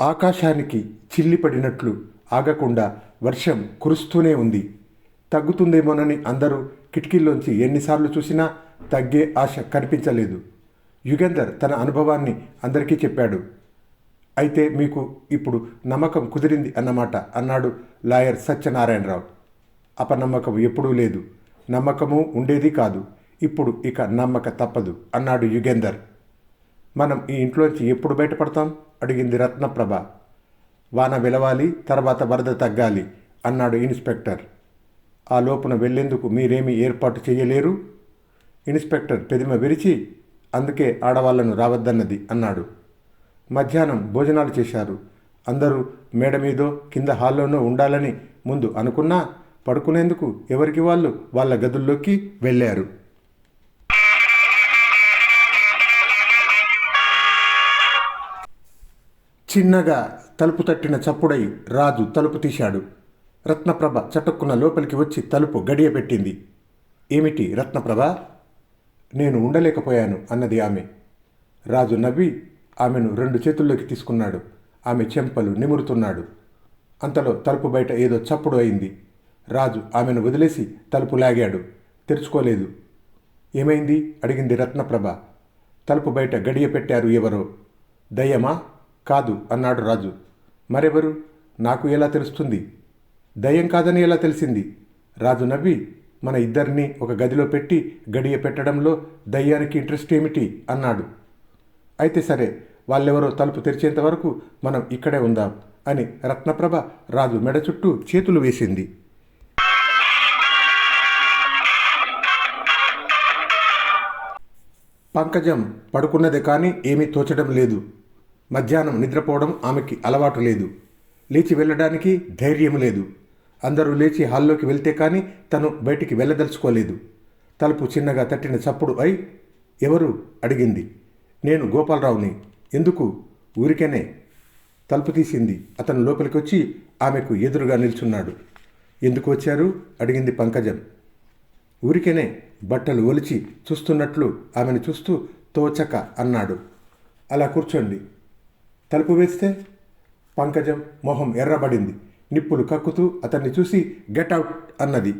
ఆకాశానికి చిల్లిపడినట్లు ఆగకుండా వర్షం కురుస్తూనే ఉంది. తగ్గుతుందేమోనని అందరూ కిటికీల్లోంచి ఎన్నిసార్లు చూసినా తగ్గే ఆశ కనిపించలేదు. యుగేందర్ తన అనుభవాన్ని అందరికీ చెప్పాడు. అయితే మీకు ఇప్పుడు నమ్మకం కుదిరింది అన్నమాట అన్నాడు లాయర్ సత్యనారాయణరావు. అపనమ్మకం ఎప్పుడూ లేదు. నమ్మకము ఉండేది కాదు. ఇప్పుడు ఇక నమ్మక తప్పదు అన్నాడు యుగేందర్. మనం ఈ ఇంట్లోంచి ఎప్పుడు బయటపడతాం? అడిగింది రత్నప్రభ. వాన వెలవాలి తర్వాత వరద తగ్గాలి అన్నాడు ఇన్స్పెక్టర్. ఆ లోపున వెళ్ళేందుకు మీరేమీ ఏర్పాటు చేయలేరు? ఇన్స్పెక్టర్ పెదిమ విరిచి అందుకే ఆడవాళ్ళను రావద్దన్నది అన్నాడు. మధ్యాహ్నం భోజనాలు చేశారు. అందరూ మేడ మీదో కింద హాల్లోనో ఉండాలని ముందు అనుకున్నా పడుకునేందుకు ఎవరికి వాళ్ళు? వాళ్ళ గదుల్లోకి వెళ్ళారు. చిన్నగా తలుపు తట్టిన చప్పుడై రాజు తలుపు తీశాడు. రత్నప్రభ చటుక్కున లోపలికి వచ్చి తలుపు గడియ పెట్టింది ఏమిటి రత్నప్రభ? నేను ఉండలేకపోయాను అన్నది ఆమె. రాజు నవ్వి ఆమెను రెండు చేతుల్లోకి తీసుకున్నాడు. ఆమె చెంపలు నిమురుతున్నాడు. అంతలో తలుపు బయట ఏదో చప్పుడు అయింది. రాజు ఆమెను వదిలేసి తలుపు లాగాడు. తెరుచుకోలేదు. ఏమైంది? అడిగింది రత్నప్రభ. తలుపు బయట గడియ పెట్టారు ఎవరో. దయ్యమా? కాదు అన్నాడు రాజు. మరెవరు? నాకు ఎలా తెలుస్తుంది? దయ్యం కాదని ఎలా తెలిసింది? రాజు నవ్వి మన ఇద్దరిని ఒక గదిలో పెట్టి గడియ పెట్టడంలో దయ్యానికి ఇంట్రెస్ట్ ఏమిటి? అన్నాడు. అయితే సరే వాళ్ళెవరో తలుపు తెరిచేంత వరకు మనం ఇక్కడే ఉందాం అని రత్నప్రభ రాజు మెడ చుట్టూ చేతులు వేసింది. పంకజం పడుకున్నదే కానీ ఏమీ తోచడం లేదు. మధ్యాహ్నం నిద్రపోవడం ఆమెకి అలవాటు లేదు. లేచి వెళ్ళడానికి ధైర్యం లేదు. అందరూ లేచి హాల్లోకి వెళ్తే కానీ తను బయటికి వెళ్ళదలుచుకోలేదు. తలుపు చిన్నగా తట్టిన చప్పుడు అయి ఎవరు అడిగింది? నేను గోపాలరావుని. ఎందుకు? ఊరికేనే. తలుపు తీసింది. అతను లోపలికి వచ్చి ఆమెకు ఎదురుగా నిల్చున్నాడు. ఎందుకు వచ్చారు? అడిగింది పంకజం. ఊరికేనే బట్టలు ఒలిచి చూస్తున్నట్లు ఆమెను చూస్తూ తోచక అన్నాడు. అలా కూర్చోండి. తలుపు వేస్తే పంకజం మొహం ఎర్రబడింది. నిప్పులు కక్కుతూ అతన్ని చూసి గెట్ అవుట్ అన్నది.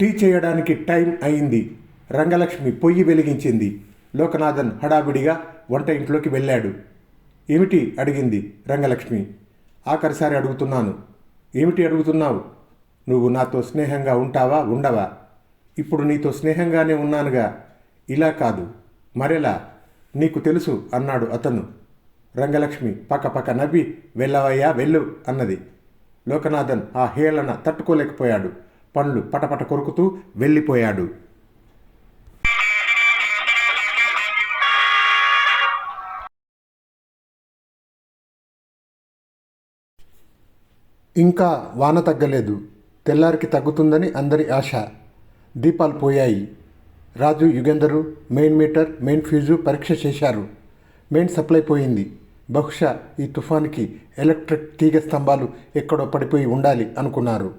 టీ చేయడానికి టైం అయింది. రంగలక్ష్మి పొయ్యి వెలిగించింది. లోకనాథన్ హడావిడిగా వంట ఇంట్లోకి వెళ్ళాడు. ఏమిటి అడిగింది రంగలక్ష్మి. ఆఖరిసారి అడుగుతున్నాను. ఏమిటి అడుగుతున్నావు? నువ్వు నాతో స్నేహంగా ఉంటావా? ఉండవా? ఇప్పుడు నీతో స్నేహంగానే ఉన్నానుగా. ఇలా కాదు. మరెలా? నీకు తెలుసు అన్నాడు అతను. రంగలక్ష్మి పక్క పక్క నవ్వి వెళ్ళవయ్యా వెళ్ళు అన్నది. లోకనాథన్ ఆ హేళన తట్టుకోలేకపోయాడు. పండ్లు పటపట కొరుకుతూ వెళ్ళిపోయాడు. ఇంకా వాన తగ్గలేదు. తెల్లారికి తగ్గుతుందని అందరి ఆశ. దీపాలు పోయాయి. Raju Yugender main meter main fuse పరీక్ష చేశారు. మెయిన్ సప్లై పోయింది. బహుశా ఈ తుఫాన్కి ఎలక్ట్రిక్ తీగ స్తంభాలు ఎక్కడో పడిపోయి ఉండాలి అనుకున్నారు.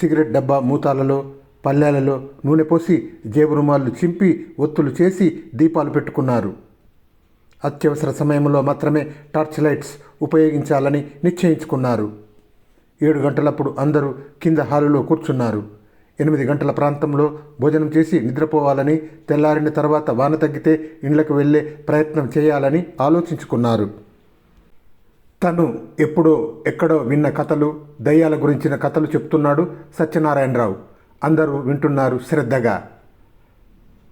సిగరెట్ డబ్బా మూతాలలో పల్లెలలో నూనె పోసి జేబు రుమాళ్ళు చింపి ఒత్తులు చేసి దీపాలు పెట్టుకున్నారు. అత్యవసర సమయంలో మాత్రమే టార్చ్ లైట్స్ ఉపయోగించాలని నిశ్చయించుకున్నారు. ఏడు గంటలప్పుడు అందరూ కింద హాలులో కూర్చున్నారు. ఎనిమిది గంటల ప్రాంతంలో భోజనం చేసి నిద్రపోవాలని తెల్లారిన తర్వాత వాన తగ్గితే ఇండ్లకు వెళ్ళే ప్రయత్నం చేయాలని ఆలోచించుకున్నారు. తను ఎప్పుడో ఎక్కడో విన్న కథలు దయ్యాల గురించిన కథలు చెప్తున్నాడు సత్యనారాయణరావు. అందరూ వింటున్నారు శ్రద్ధగా.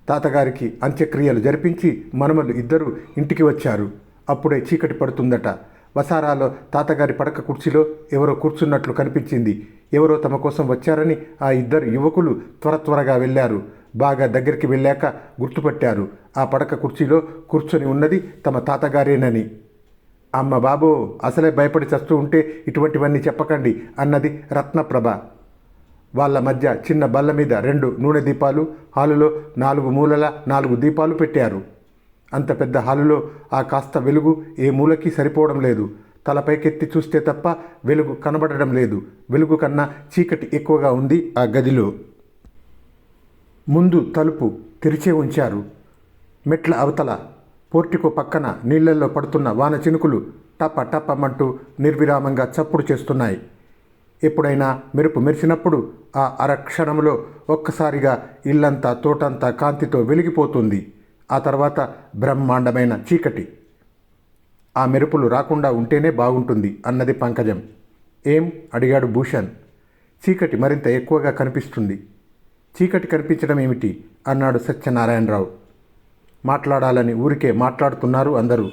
తాతగారికి అంత్యక్రియలు జరిపించి మనమలు ఇద్దరు ఇంటికి వచ్చారు. అప్పుడే చీకటి పడుతుందట. వసారాలో తాతగారి పడక కుర్చీలో ఎవరో కూర్చున్నట్లు కనిపించింది. ఎవరో తమ కోసం వచ్చారని ఆ ఇద్దరు యువకులు త్వర త్వరగా వెళ్ళారు. బాగా దగ్గరికి వెళ్ళాక గుర్తుపట్టారు. ఆ పడక కుర్చీలో కూర్చొని ఉన్నది తమ తాతగారేనని. అమ్మ బాబు అసలే భయపడి చస్తూ ఉంటే ఇటువంటివన్నీ చెప్పకండి అన్నది రత్నప్రభ. వాళ్ళ మధ్య చిన్న బల్ల మీద రెండు నూనె దీపాలు హాలులో నాలుగు మూలల నాలుగు దీపాలు పెట్టారు. అంత పెద్ద హాలులో ఆ కాస్త వెలుగు ఏ మూలకి సరిపోవడం లేదు. తలపైకెత్తి చూస్తే తప్ప వెలుగు కనబడడం లేదు. వెలుగు కన్నా చీకటి ఎక్కువగా ఉంది ఆ గదిలో. ముందు తలుపు తెరిచే ఉంచారు. మెట్ల అవతల పోర్టికో పక్కన నీళ్ళలో పడుతున్న వాన చినుకులు టప టపమంటూ నిర్విరామంగా చప్పుడు చేస్తున్నాయి. ఎప్పుడైనా మెరుపు మెరిసినప్పుడు ఆ అరక్షణంలో ఒక్కసారిగా ఇల్లంతా తోటంతా కాంతితో వెలిగిపోతుంది. ఆ తర్వాత బ్రహ్మాండమైన చీకటి. ఆ మెరుపులు రాకుండా ఉంటేనే బాగుంటుంది అన్నది పంకజం. ఏం? అడిగాడు భూషణ్. చీకటి మరింత ఎక్కువగా కనిపిస్తుంది. చీకటి కనిపించడం ఏమిటి? అన్నాడు సత్యనారాయణరావు. మాట్లాడాలని ఊరికే మాట్లాడుతున్నారు అందరూ.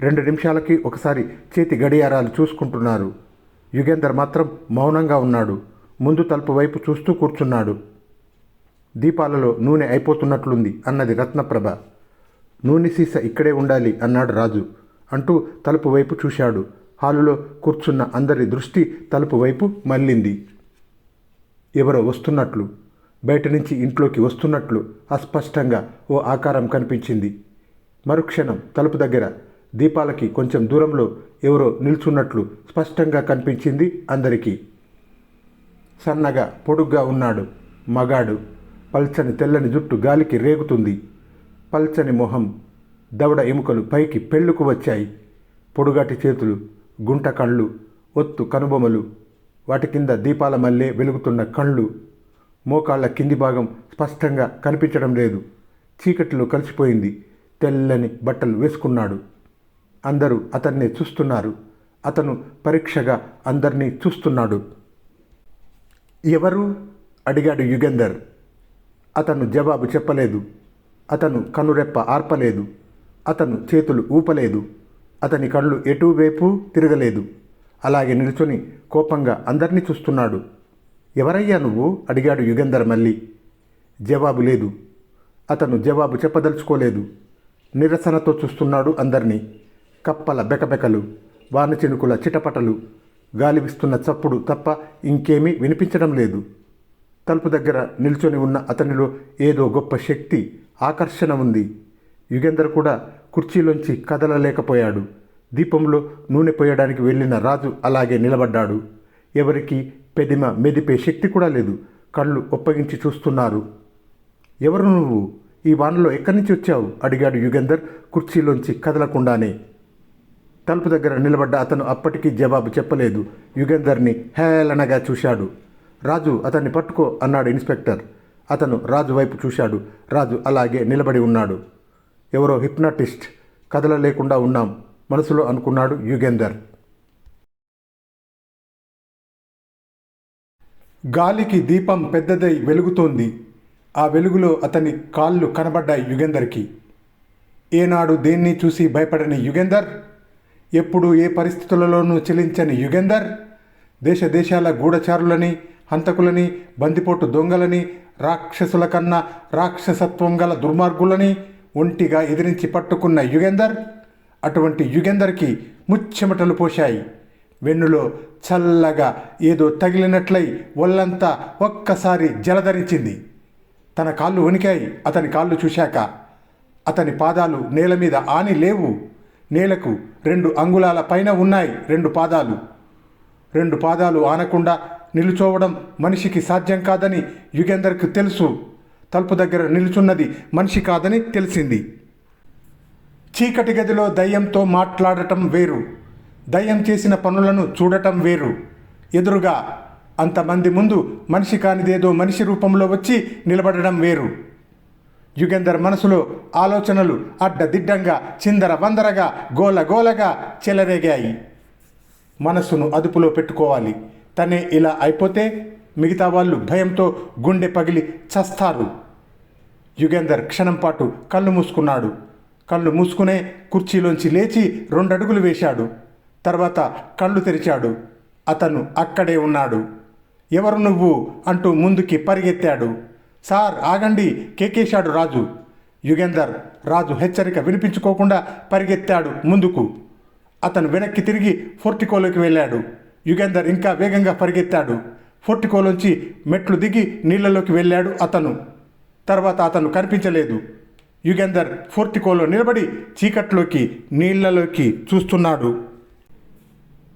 రెండు నిమిషాలకి ఒకసారి చేతి గడియారాలు చూసుకుంటున్నారు. యుగేందర్ మాత్రం మౌనంగా ఉన్నాడు. ముందు తలుపు వైపు చూస్తూ కూర్చున్నాడు. దీపాలలో నూనె అయిపోతున్నట్లుంది అన్నది రత్నప్రభ. నూనె సీస ఇక్కడే ఉండాలి అన్నాడు రాజు. అంటూ తలుపు వైపు చూశాడు. హాలులో కూర్చున్న అందరి దృష్టి తలుపు వైపు మళ్ళింది. ఎవరో వస్తున్నట్లు బయట నుంచి ఇంట్లోకి వస్తున్నట్లు అస్పష్టంగా ఓ ఆకారం కనిపించింది. మరుక్షణం తలుపు దగ్గర దీపాలకి కొంచెం దూరంలో ఎవరో నిల్చున్నట్లు స్పష్టంగా కనిపించింది అందరికీ. సన్నగా పొడుగ్గా ఉన్నాడు మగాడు. పల్చని తెల్లని జుట్టు గాలికి రేగుతుంది. పల్చని మొహం దవడ ఎముకలు పైకి పెళ్ళుకు వచ్చాయి. పొడుగాటి చేతులు గుంట కళ్ళు ఒత్తు కనుబొమలు వాటి కింద దీపాల మల్లె వెలుగుతున్న కళ్ళు. మోకాళ్ళ కింది భాగం స్పష్టంగా కనిపించడం లేదు. చీకటిలో కలిసిపోయింది. తెల్లని బట్టలు వేసుకున్నాడు. అందరూ అతన్ని చూస్తున్నారు. అతను పరీక్షగా అందరినీ చూస్తున్నాడు. ఎవరు? అడిగాడు యుగంధర్. అతను జవాబు చెప్పలేదు. అతను కనురెప్ప ఆర్పలేదు. అతను చేతులు ఊపలేదు. అతని కళ్ళు ఎటువైపు తిరగలేదు. అలాగే నిల్చొని కోపంగా అందరినీ చూస్తున్నాడు. ఎవరయ్యా నువ్వు? అడిగాడు యుగంధర్ మళ్ళీ. జవాబు లేదు. అతను జవాబు చెప్పదలుచుకోలేదు. నిరసనతో చూస్తున్నాడు అందరినీ. కప్పల బెకబెకలు వాన చినుకుల చిటపటలు గాలివిస్తున్న చప్పుడు తప్ప ఇంకేమీ వినిపించడం లేదు. తలుపు దగ్గర నిల్చొని ఉన్న అతనిలో ఏదో గొప్ప శక్తి ఆకర్షణ ఉంది. యుగేందర్ కూడా కుర్చీలోంచి కదలలేకపోయాడు. దీపంలో నూనె పోయడానికి వెళ్ళిన రాజు అలాగే నిలబడ్డాడు. ఎవరికి పెదిమ మెదిపే శక్తి కూడా లేదు. కళ్ళు ఒప్పగించి చూస్తున్నారు. ఎవరు నువ్వు? ఈ వానలో ఎక్కడి నుంచి వచ్చావు? అడిగాడు యుగేందర్ కుర్చీలోంచి కదలకుండానే. తలుపు దగ్గర నిలబడ్డ అతను అప్పటికీ జవాబు చెప్పలేదు. యుగేందర్ని హేళనగా చూశాడు. రాజు అతన్ని పట్టుకో అన్నాడు ఇన్స్పెక్టర్. అతను రాజు వైపు చూశాడు. రాజు అలాగే నిలబడి ఉన్నాడు. ఎవరో హిప్నాటిస్ట్. కదలలేకుండా ఉన్నాం. మనసులో అనుకున్నాడు యుగేందర్. గాలికి దీపం పెద్దదై వెలుగుతోంది. ఆ వెలుగులో అతని కాళ్ళు కనబడ్డాయి యుగేందర్కి. ఏనాడు దేన్ని చూసి భయపడని యుగేందర్? ఎప్పుడు ఏ పరిస్థితులలోనూ చెలించని యుగేందర్? దేశ దేశాల గూఢచారులని హంతకులని బందిపోటు దొంగలని రాక్షసుల కన్నా రాక్షసత్వం గల దుర్మార్గులని ఒంటిగా ఎదిరించి పట్టుకున్న యుగేందర్ అటువంటి యుగేందర్కి ముచ్చెమటలు పోశాయి. వెన్నులో చల్లగా ఏదో తగిలినట్లయి ఒళ్ళంతా ఒక్కసారి జలధరించింది. తన కాళ్ళు వణికాయి అతని కాళ్ళు చూశాక. అతని పాదాలు నేల మీద ఆని లేవు. నేలకు రెండు అంగుళాల పైన ఉన్నాయి రెండు పాదాలు. రెండు పాదాలు ఆనకుండా నిలుచోవడం మనిషికి సాధ్యం కాదని యుగేందర్కు తెలుసు. తలుపు దగ్గర నిలుచున్నది మనిషి కాదని తెలిసింది. చీకటి గదిలో దయ్యంతో మాట్లాడటం వేరు. దయ్యం చేసిన పనులను చూడటం వేరు. ఎదురుగా అంతమంది ముందు మనిషి కానిదేదో మనిషి రూపంలో వచ్చి నిలబడడం వేరు. యుగేందర్ మనసులో ఆలోచనలు అడ్డదిడ్డంగా చిందర వందరగా గోల గోలగా చెలరేగాయి. మనసును అదుపులో పెట్టుకోవాలి. తనే ఇలా అయిపోతే మిగతా వాళ్ళు భయంతో గుండె పగిలి చస్తారు. యుగేందర్ క్షణం పాటు కళ్ళు మూసుకున్నాడు. కళ్ళు మూసుకునే కుర్చీలోంచి లేచి రెండడుగులు వేశాడు. తర్వాత కళ్ళు తెరిచాడు. అతను అక్కడే ఉన్నాడు. ఎవరు నువ్వు? అంటూ ముందుకి పరిగెత్తాడు. సార్ ఆగండి కేకేశాడు రాజు. యుగేందర్ రాజు హెచ్చరిక వినిపించుకోకుండా పరిగెత్తాడు ముందుకు. అతను వెనక్కి తిరిగి ఫోర్టికోలోకి వెళ్ళాడు. యుగేందర్ ఇంకా వేగంగా పరిగెత్తాడు. ఫోర్టికోలోంచి మెట్లు దిగి నీళ్ళలోకి వెళ్ళాడు అతను. తర్వాత అతను కనిపించలేదు. యుగేందర్ ఫోర్టికోలో నిలబడి చీకట్లోకి నీళ్ళలోకి చూస్తున్నాడు.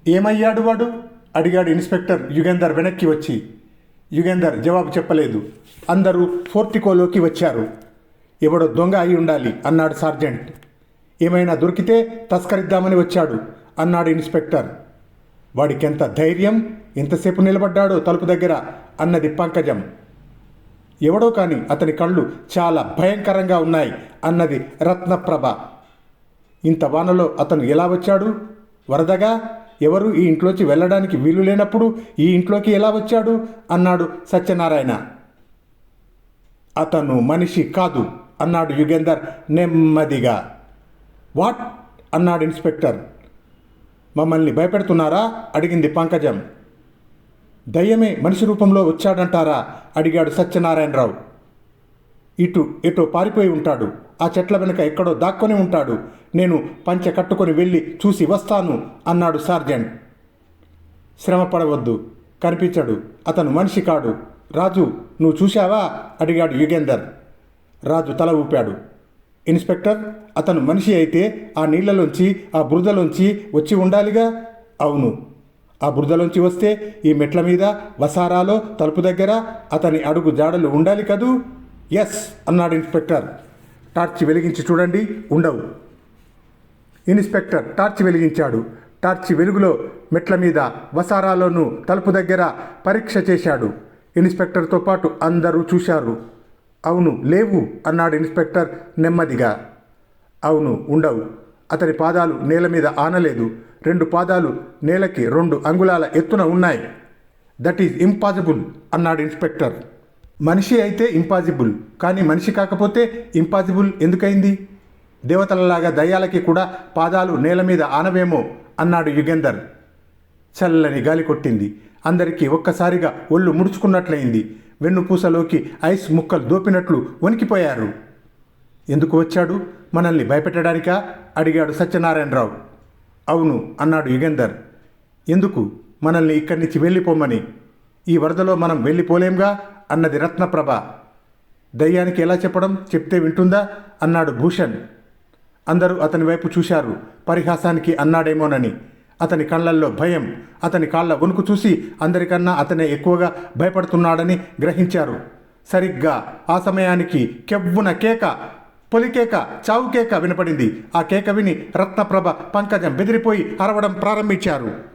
ఏమయ్యాడు వాడు? అడిగాడు ఇన్స్పెక్టర్ యుగేందర్ వెనక్కి వచ్చి. యుగేందర్ జవాబు చెప్పలేదు. అందరూ ఫోర్టికోలోకి వచ్చారు. ఎవడో దొంగ అయి ఉండాలి అన్నాడు సార్జెంట్. ఏమైనా దొరికితే తస్కరిద్దామని వచ్చాడు అన్నాడు ఇన్స్పెక్టర్. వాడికెంత ధైర్యం? ఎంతసేపు నిలబడ్డాడో తలుపు దగ్గర అన్నది పంకజం. ఎవడో కాని అతని కళ్ళు చాలా భయంకరంగా ఉన్నాయి అన్నది రత్నప్రభ. ఇంత వానలో అతను ఎలా వచ్చాడు? వరదగా? ఎవరు ఈ ఇంట్లోకి వెళ్ళడానికి వీలు లేనప్పుడు ఈ ఇంట్లోకి ఎలా వచ్చాడు? అన్నాడు సత్యనారాయణ. అతను మనిషి కాదు అన్నాడు యుగేందర్ నెమ్మదిగా. వాట్? అన్నాడు ఇన్స్పెక్టర్. మమ్మల్ని భయపెడుతున్నారా? అడిగింది పంకజం. దయ్యమే మనిషి రూపంలో వచ్చాడంటారా? అడిగాడు సత్యనారాయణరావు. ఇటు ఎటో పారిపోయి ఉంటాడు. ఆ చెట్ల వెనుక ఎక్కడో దాక్కొని ఉంటాడు. నేను పంచె కట్టుకొని వెళ్ళి చూసి వస్తాను అన్నాడు సార్జెంట్ శ్రమ పడవద్దు కనిపించడు. అతను మనిషి కాడు. రాజు నువ్వు చూశావా? అడిగాడు యుగేందర్. రాజు తల ఊపాడు. ఇన్స్పెక్టర్ అతను మనిషి అయితే ఆ నీళ్ళలోంచి ఆ బురదలోంచి వచ్చి ఉండాలిగా? అవును. ఆ బురదలోంచి వస్తే ఈ మెట్ల మీద వసారాలో తలుపు దగ్గర అతని అడుగు జాడలు ఉండాలి కదూ? ఎస్ అన్నాడు ఇన్స్పెక్టర్. టార్చ్ వెలిగించి చూడండి ఉండవు. Inspector torch వెలిగించాడు. టార్చ్ వెలుగులో మెట్ల మీద వసారాలోనూ తలుపు దగ్గర పరీక్ష చేశాడు. ఇన్స్పెక్టర్తో పాటు అందరూ చూశారు. అవును లేవు అన్నాడు ఇన్స్పెక్టర్ నెమ్మదిగా. అవును ఉండవు. అతని పాదాలు నేల మీద ఆనలేదు. రెండు పాదాలు నేలకి రెండు అంగుళాల ఎత్తున ఉన్నాయి. దట్ ఈజ్ ఇంపాసిబుల్ అన్నాడు ఇన్స్పెక్టర్. మనిషి అయితే ఇంపాసిబుల్ కానీ మనిషి కాకపోతే ఇంపాసిబుల్ ఎందుకైంది? దేవతలలాగా దయ్యాలకి కూడా పాదాలు నేల మీద ఆనవేమో అన్నాడు యుగేందర్. చల్లని గాలి కొట్టింది. అందరికీ ఒక్కసారిగా ఒళ్ళు ముడుచుకున్నట్లయింది. వెన్నుపూసలోకి ఐస్ ముక్కలు దోపినట్లు వణికిపోయారు. ఎందుకు వచ్చాడు? మనల్ని భయపెట్టడానికా? అడిగాడు సత్యనారాయణరావు. అవును అన్నాడు యుగేందర్. ఎందుకు? మనల్ని ఇక్కడి నుంచి వెళ్ళిపోమని ఈ వరదలో మనం వెళ్ళిపోలేంగా? అన్నది రత్నప్రభ. దయ్యానికి ఎలా చెప్పడం? చెప్తే వింటుందా? అన్నాడు భూషణ్. అందరూ అతని వైపు చూశారు. పరిహాసానికి అన్నాడేమోనని. అతని కళ్ళల్లో భయం అతని కాళ్ళ వణుకు చూసి అందరికన్నా అతనే ఎక్కువగా భయపడుతున్నాడని గ్రహించారు. సరిగ్గా ఆ సమయానికి కెవ్వున కేక పొలికేక చావు కేక వినపడింది. ఆ కేక విని రత్నప్రభ పంకజం బెదిరిపోయి అరవడం ప్రారంభించారు.